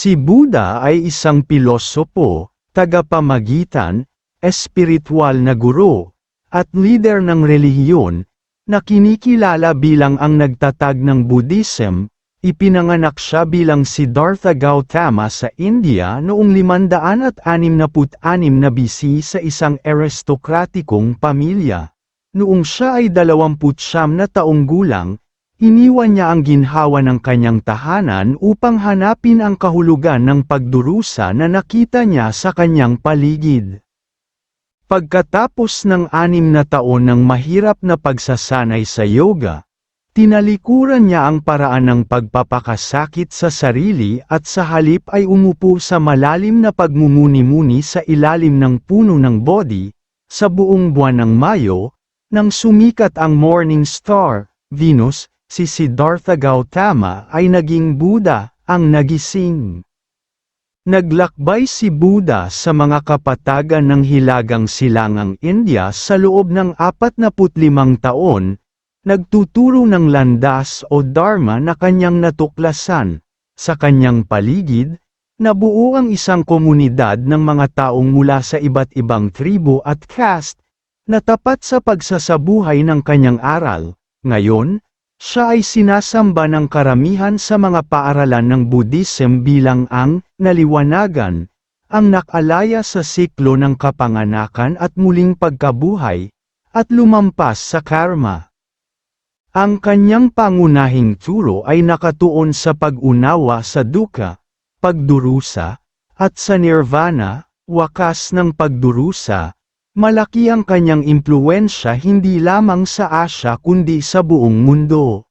Si Buddha ay isang pilosopo, tagapamagitan, espiritual na guro, at leader ng relihiyon, na kinikilala bilang ang nagtatag ng Buddhism, ipinanganak siya bilang Siddhartha Gautama sa India noong 566 na BC sa isang aristokratikong pamilya. Noong siya ay 29 na taong gulang, iniwan niya ang ginhawa ng kanyang tahanan upang hanapin ang kahulugan ng pagdurusa na nakita niya sa kanyang paligid. Pagkatapos ng anim na taon ng mahirap na pagsasanay sa yoga, tinalikuran niya ang paraan ng pagpapakasakit sa sarili at sa halip ay umupo sa malalim na pagmumuni-muni sa ilalim ng puno ng Bodhi, sa buong buwan ng Mayo, nang sumikat ang morning star, Venus, si Siddhartha Gautama ay naging Buddha, ang nagising. Naglakbay si Buddha sa mga kapatagan ng Hilagang Silangang India sa loob ng 45 taon, nagtuturo ng landas o dharma na kanyang natuklasan. Sa kanyang paligid, nabuo ang isang komunidad ng mga taong mula sa iba't ibang tribo at caste, na tapat sa pagsasabuhay ng kanyang aral. Ngayon, siya ay sinasamba ng karamihan sa mga paaralan ng Buddhism bilang ang naliwanagan, ang nakalaya sa siklo ng kapanganakan at muling pagkabuhay, at lumampas sa karma. Ang kanyang pangunahing turo ay nakatuon sa pag-unawa sa dukkha, pagdurusa, at sa nirvana, wakas ng pagdurusa, Malaki ang kanyang impluensya hindi lamang sa Asya kundi sa buong mundo.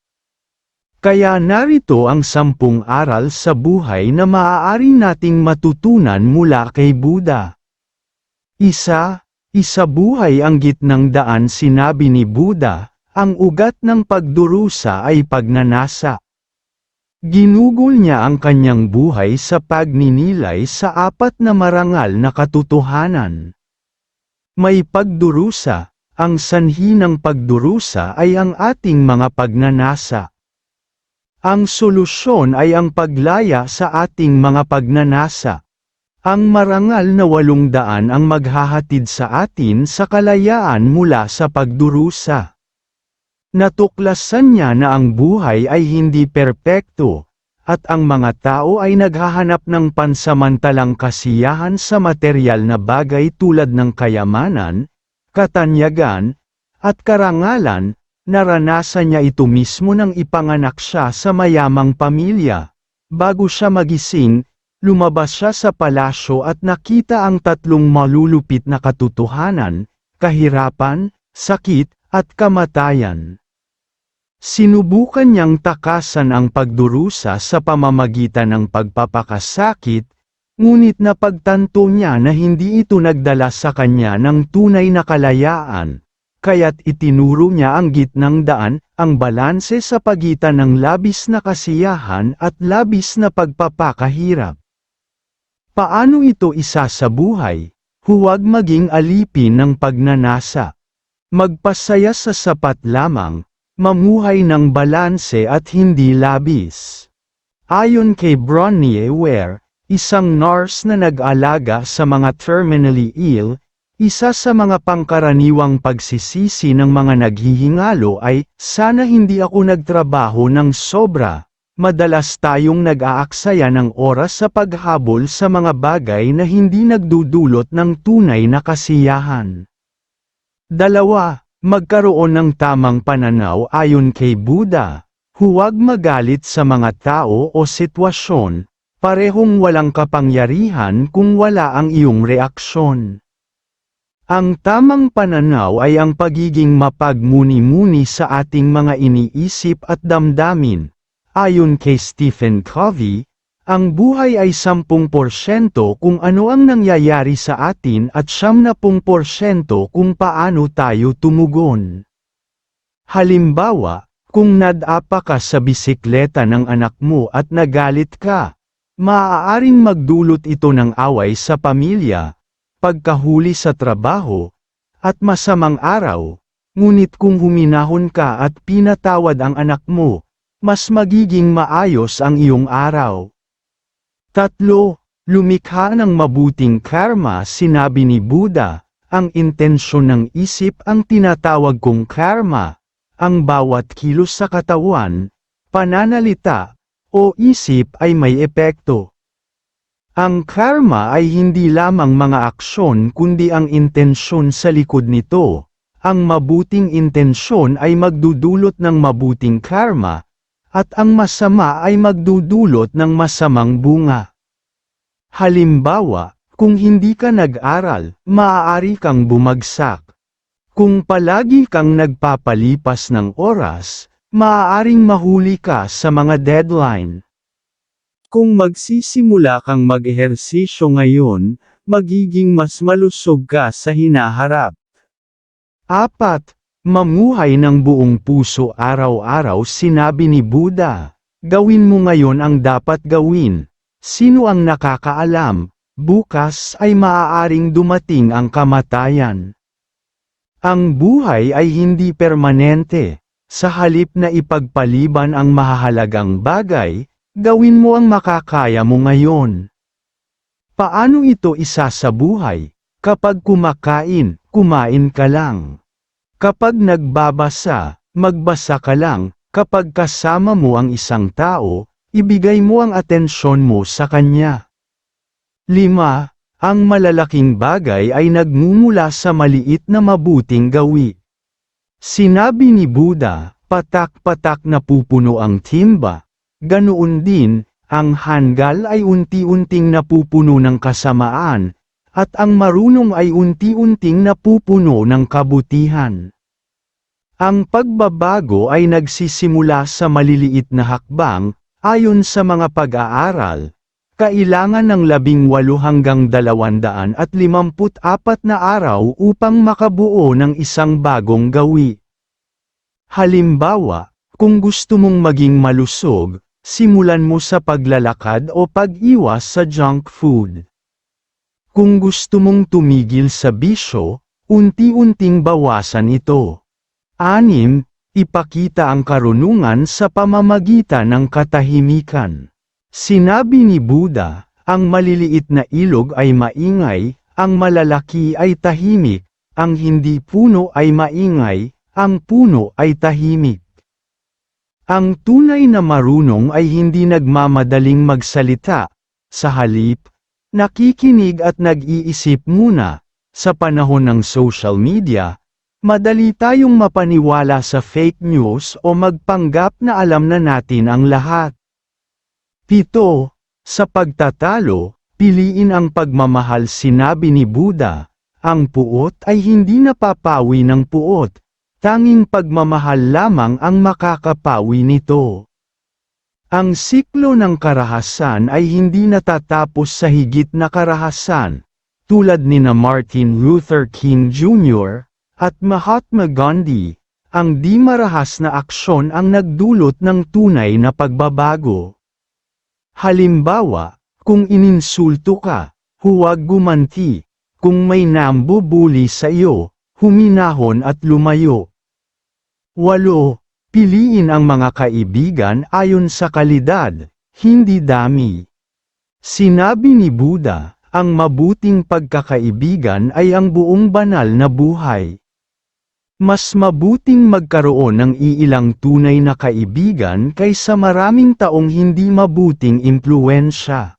Kaya narito ang sampung aral sa buhay na maaari nating matutunan mula kay Buddha. Isa, isa buhay ang gitnang daan sinabi ni Buddha, ang ugat ng pagdurusa ay pagnanasa. Ginugol niya ang kanyang buhay sa pagninilay sa apat na marangal na katotohanan. May pagdurusa, ang sanhi ng pagdurusa ay ang ating mga pagnanasa. Ang solusyon ay ang paglaya sa ating mga pagnanasa. Ang marangal na walong daan ang maghahatid sa atin sa kalayaan mula sa pagdurusa. Natuklasan niya na ang buhay ay hindi perpekto, at ang mga tao ay naghahanap ng pansamantalang kasiyahan sa material na bagay tulad ng kayamanan, katanyagan, at karangalan, naranasan niya ito mismo nang ipanganak siya sa mayamang pamilya. Bago siya magising, lumabas siya sa palasyo at nakita ang tatlong malulupit na katotohanan, kahirapan, sakit, at kamatayan. Sinubukan niyang takasan ang pagdurusa sa pamamagitan ng pagpapakasakit, ngunit napagtanto niya na hindi ito nagdala sa kanya ng tunay na kalayaan, kaya't itinuro niya ang gitnang daan, ang balanse sa pagitan ng labis na kasiyahan at labis na pagpapakahirap. Paano ito isa sa buhay? Huwag maging alipin ng pagnanasa. Magpasaya sa sapat lamang, mamuhay ng balanse at hindi labis. Ayon kay Bronnie Ware, isang nurse na nag-alaga sa mga terminally ill, isa sa mga pangkaraniwang pagsisisi ng mga naghihingalo ay, sana hindi ako nagtrabaho ng sobra. Madalas tayong nag-aaksaya ng oras sa paghabol sa mga bagay na hindi nagdudulot ng tunay na kasiyahan. Dalawa, Magkaroon ng tamang pananaw ayon kay Buddha. Huwag magalit sa mga tao o sitwasyon, parehong walang kapangyarihan kung wala ang iyong reaksyon. Ang tamang pananaw ay ang pagiging mapagmuni-muni sa ating mga iniisip at damdamin. Ayon kay Stephen Covey, ang buhay ay 10% kung ano ang nangyayari sa atin at 70% kung paano tayo tumugon. Halimbawa, kung nadapa ka sa bisikleta ng anak mo at nagalit ka, maaaring magdulot ito ng away sa pamilya, pagkahuli sa trabaho, at masamang araw, ngunit kung huminahon ka at pinatawad ang anak mo, mas magiging maayos ang iyong araw. Tatlo, lumikha ng mabuting karma sinabi ni Buddha, ang intensyon ng isip ang tinatawag kong karma, ang bawat kilos sa katawan, pananalita, o isip ay may epekto. Ang karma ay hindi lamang mga aksyon kundi ang intensyon sa likod nito. Ang mabuting intensyon ay magdudulot ng mabuting karma, at ang masama ay magdudulot ng masamang bunga. Halimbawa, kung hindi ka nag-aral, maaari kang bumagsak. Kung palagi kang nagpapalipas ng oras, maaaring mahuli ka sa mga deadline. Kung magsisimula kang mag-ehersisyo ngayon, magiging mas malusog ka sa hinaharap. Apat, mamuhay ng buong puso araw-araw sinabi ni Buddha. Gawin mo ngayon ang dapat gawin. Sino ang nakakaalam, bukas ay maaaring dumating ang kamatayan. Ang buhay ay hindi permanente. Sa halip na ipagpaliban ang mahahalagang bagay, gawin mo ang makakaya mo ngayon. Paano ito isa sa buhay? Kapag kumakain, kumain ka lang. Kapag nagbabasa, magbasa ka lang, kapag kasama mo ang isang tao, ibigay mo ang atensyon mo sa kanya. 5. Ang malalaking bagay ay nagmumula sa maliit na mabuting gawi. Sinabi ni Buddha, patak-patak na pupuno ang timba. Ganoon din, ang hanggal ay unti-unting napupuno ng kasamaan, at ang marunong ay unti-unting napupuno ng kabutihan. Ang pagbabago ay nagsisimula sa maliliit na hakbang, ayon sa mga pag-aaral. Kailangan ng labing walo hanggang dalawandaan at limamput apat na araw upang makabuo ng isang bagong gawi. Halimbawa, kung gusto mong maging malusog, simulan mo sa paglalakad o pag-iwas sa junk food. Kung gusto mong tumigil sa bisyo, unti-unting bawasan ito. Anim, ipakita ang karunungan sa pamamagitan ng katahimikan. Sinabi ni Buddha, ang maliliit na ilog ay maingay, ang malalaki ay tahimik, ang hindi puno ay maingay, ang puno ay tahimik. Ang tunay na marunong ay hindi nagmamadaling magsalita, sa halip, nakikinig at nag-iisip muna. Sa panahon ng social media, madali tayong mapaniwala sa fake news o magpanggap na alam na natin ang lahat. Pito, sa pagtatalo, piliin ang pagmamahal sinabi ni Buddha, ang puot ay hindi napapawi ng puot, tanging pagmamahal lamang ang makakapawi nito. Ang siklo ng karahasan ay hindi natatapos sa higit na karahasan, tulad ni na Martin Luther King Jr. at Mahatma Gandhi, ang di marahas na aksyon ang nagdulot ng tunay na pagbabago. Halimbawa, kung ininsulto ka, huwag gumanti, kung may nambubuli sa iyo, huminahon at lumayo. 8. Piliin ang mga kaibigan ayon sa kalidad, hindi dami. Sinabi ni Buddha, ang mabuting pagkakaibigan ay ang buong banal na buhay. Mas mabuting magkaroon ng iilang tunay na kaibigan kaysa maraming taong hindi mabuting impluensya.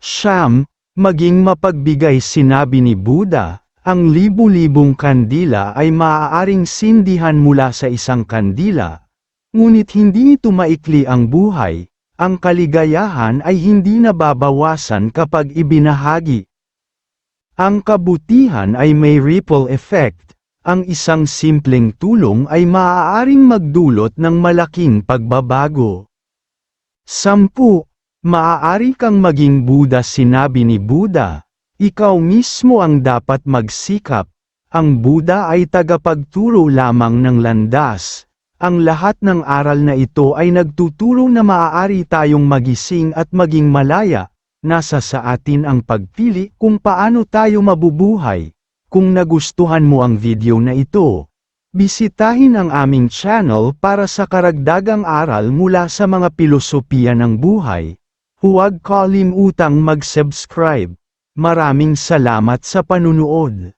Siyam, maging mapagbigay sinabi ni Buddha, ang libu-libong kandila ay maaaring sindihan mula sa isang kandila, ngunit hindi ito maikli ang buhay, ang kaligayahan ay hindi nababawasan kapag ibinahagi. Ang kabutihan ay may ripple effect, ang isang simpleng tulong ay maaaring magdulot ng malaking pagbabago. Sampu, maaari kang maging Buddha sinabi ni Buddha, ikaw mismo ang dapat magsikap. Ang Buddha ay tagapagturo lamang ng landas. Ang lahat ng aral na ito ay nagtuturo na maaari tayong magising at maging malaya. Nasa sa atin ang pagpili kung paano tayo mabubuhay. Kung nagustuhan mo ang video na ito, bisitahin ang aming channel para sa karagdagang aral mula sa mga pilosopiya ng buhay. Huwag kalimutang mag-subscribe. Maraming salamat sa panunood.